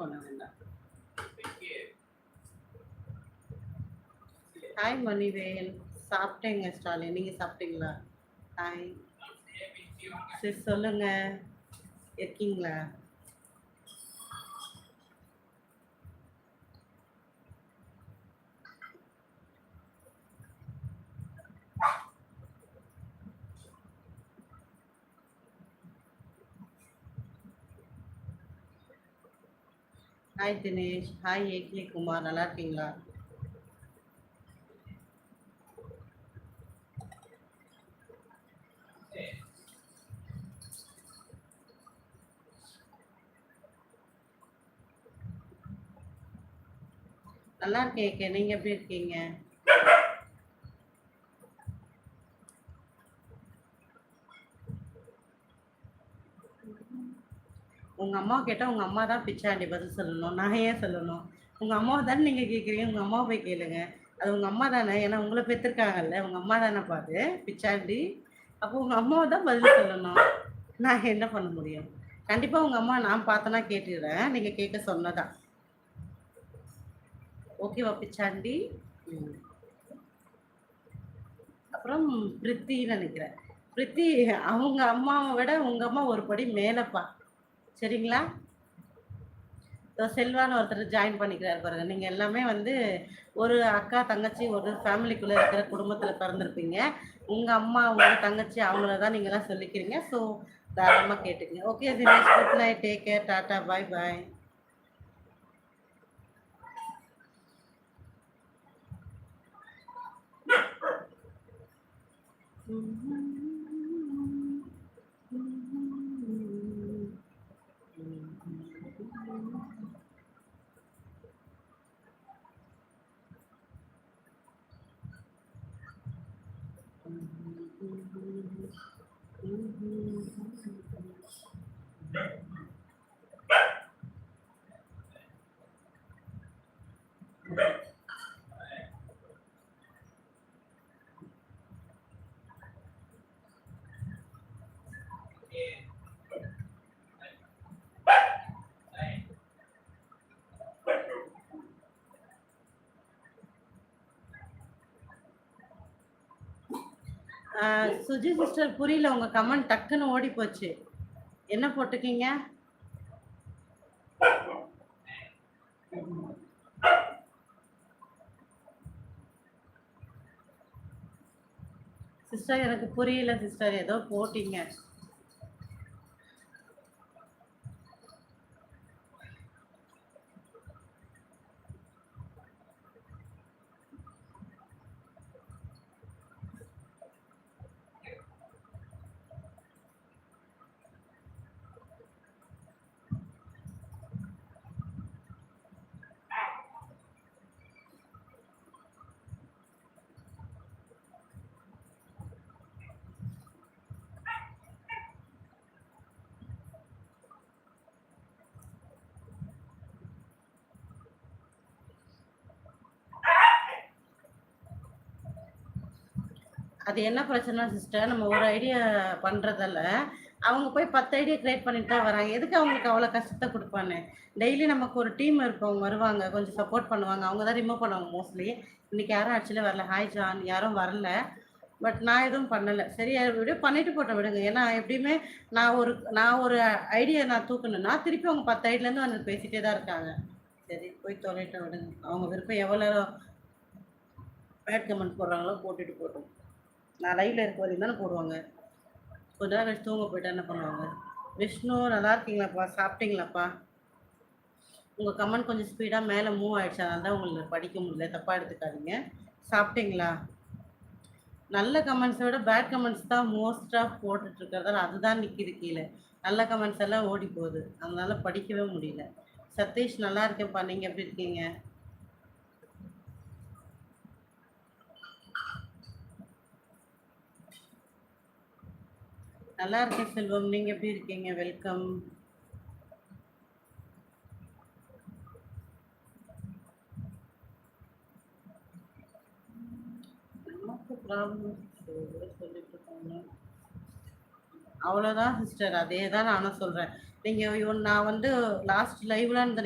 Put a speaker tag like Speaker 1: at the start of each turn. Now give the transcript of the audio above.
Speaker 1: பண்ண வேண்டாம் ஹாய் மணிவேல் சாப்பிட்டேங்க ஸ்டாலின். நீங்கள் சாப்பிட்டீங்களா? ஹாய் சரி சொல்லுங்க. இருக்கீங்களா? ஹாய் தினேஷ் ஹாய் ஏக்லி குமார் நல்லா இருக்கீங்களா? நல்லா இருக்கேன் ஏகே நீங்க எப்படி இருக்கீங்க? உங்க அம்மா கேட்டா உங்க அம்மா தான் பிச்சாண்டி பதில் சொல்லணும் நான் ஏன் சொல்லணும். உங்க அம்மாவை தானே நீங்க கேக்குறீங்க? உங்க அம்மாவை போய் கேளுங்க. அது உங்க அம்மா தானே? ஏன்னா உங்களை பெற்றிருக்காங்கல்ல உங்க அம்மா தானே பாது பிச்சாண்டி அப்போ உங்க அம்மாவை தான் பதில் சொல்லணும். நான் என்ன பண்ண முடியும்? கண்டிப்பா உங்க அம்மா நான் பார்த்தனா கேட்டுடுறேன் நீங்க கேட்க சொன்னதா? ஓகேவா பிச்சாண்டி அப்புறம் பிரித்தின்னு நினைக்கிறேன். பிரித்தி அவங்க அம்மாவை விட உங்க அம்மா ஒரு படி மேலப்பா. சரிங்களா? செல்வான்னு ஒருத்தர் ஜாயின் பண்ணிக்கிறாரு பாருங்க. நீங்கள் எல்லாமே வந்து ஒரு அக்கா தங்கச்சி ஒரு ஃபேமிலிக்குள்ளே இருக்கிற குடும்பத்தில் பிறந்திருப்பீங்க. உங்கள் அம்மா உங்க தங்கச்சி அவங்கள தான் நீங்களாம் சொல்லிக்கிறீங்க. ஸோ தாராளமாக கேட்டுக்கங்க. Okay Dinesh good night take care tata bye bye 嗯嗯嗯嗯嗯嗯 Suji sister புரியல உங்க கமெண்ட் டக்குன்னு ஓடி போச்சு. என்ன போட்டுக்கீங்க? சிஸ்டர் எனக்கு புரியல சிஸ்டர் ஏதோ போட்டீங்க. அது என்ன பிரச்சனை சிஸ்டர் நம்ம ஒரு ஐடியா பண்றதால அவங்க போய் பத்து ஐடியா கிரியேட் பண்ணிட்டு தான் வராங்க. எதுக்கு அவங்களுக்கு அவ்வளோ கஷ்டத்தை கொடுப்பானு? டெய்லி நமக்கு ஒரு டீம் இருப்பவங்க வருவாங்க கொஞ்சம் சப்போர்ட் பண்ணுவாங்க. அவங்க தான் ரிமூவ் பண்ணுவாங்க மோஸ்ட்லி இன்னைக்கு யாரும் ஆக்சுவலி வரல. ஹாய் ஜான் யாரும் வரல. பட் நான் எதுவும் பண்ணலை. சரி விட பண்ணிட்டு போட்டேன் விடுங்க. ஏன்னா எப்படியுமே நான் ஒரு நான் ஒரு ஐடியா நான் தூக்கணும்னா திருப்பி அவங்க பத்து ஐடியிலேருந்து வந்து பேசிகிட்டே தான் இருக்காங்க. சரி போய் தொலைட்டு விடுங்க. அவங்க விருப்பம் எவ்வளோ பேட் கமெண்ட் போடுறாங்களோ போட்டுட்டு போட்டோம். நான் லைவ்ல இருக்க வரையும் தானே போடுவாங்க. கொஞ்ச நேரம் கழிச்சு தூங்க போயிட்டா என்ன பண்ணுவாங்க? விஷ்ணு நல்லா இருக்கீங்களாப்பா? சாப்பிட்டீங்களாப்பா? உங்கள் கமெண்ட் கொஞ்சம் ஸ்பீடாக மேலே மூவ் ஆகிடுச்சு அதனால தான் உங்களுக்கு படிக்க முடியல. தப்பாக எடுத்துக்காதீங்க. சாப்பிட்டீங்களா? நல்ல கமெண்ட்ஸை விட பேட் கமெண்ட்ஸ் தான் மோஸ்ட்டாக போட்டுட்ருக்கிறதால அதுதான் நிற்கிது கீழே. நல்ல கமெண்ட்ஸ் எல்லாம் ஓடி போகுது அதனால படிக்கவே முடியல. சதீஷ் நல்லா இருக்கேன்ப்பா. நீங்கள் எப்படி இருக்கீங்க? நல்லா இருக்கேன் செல்வம். நீங்க எப்படி இருக்கீங்க? வெல்கம் நமக்கு ப்ராப்ளம் சொல்லிட்டு இருக்காங்க. அவ்வளோதான் சிஸ்டர் அதே தான் நானும் சொல்கிறேன் நீங்கள் நான் வந்து லாஸ்ட் லைவ்ல இருந்த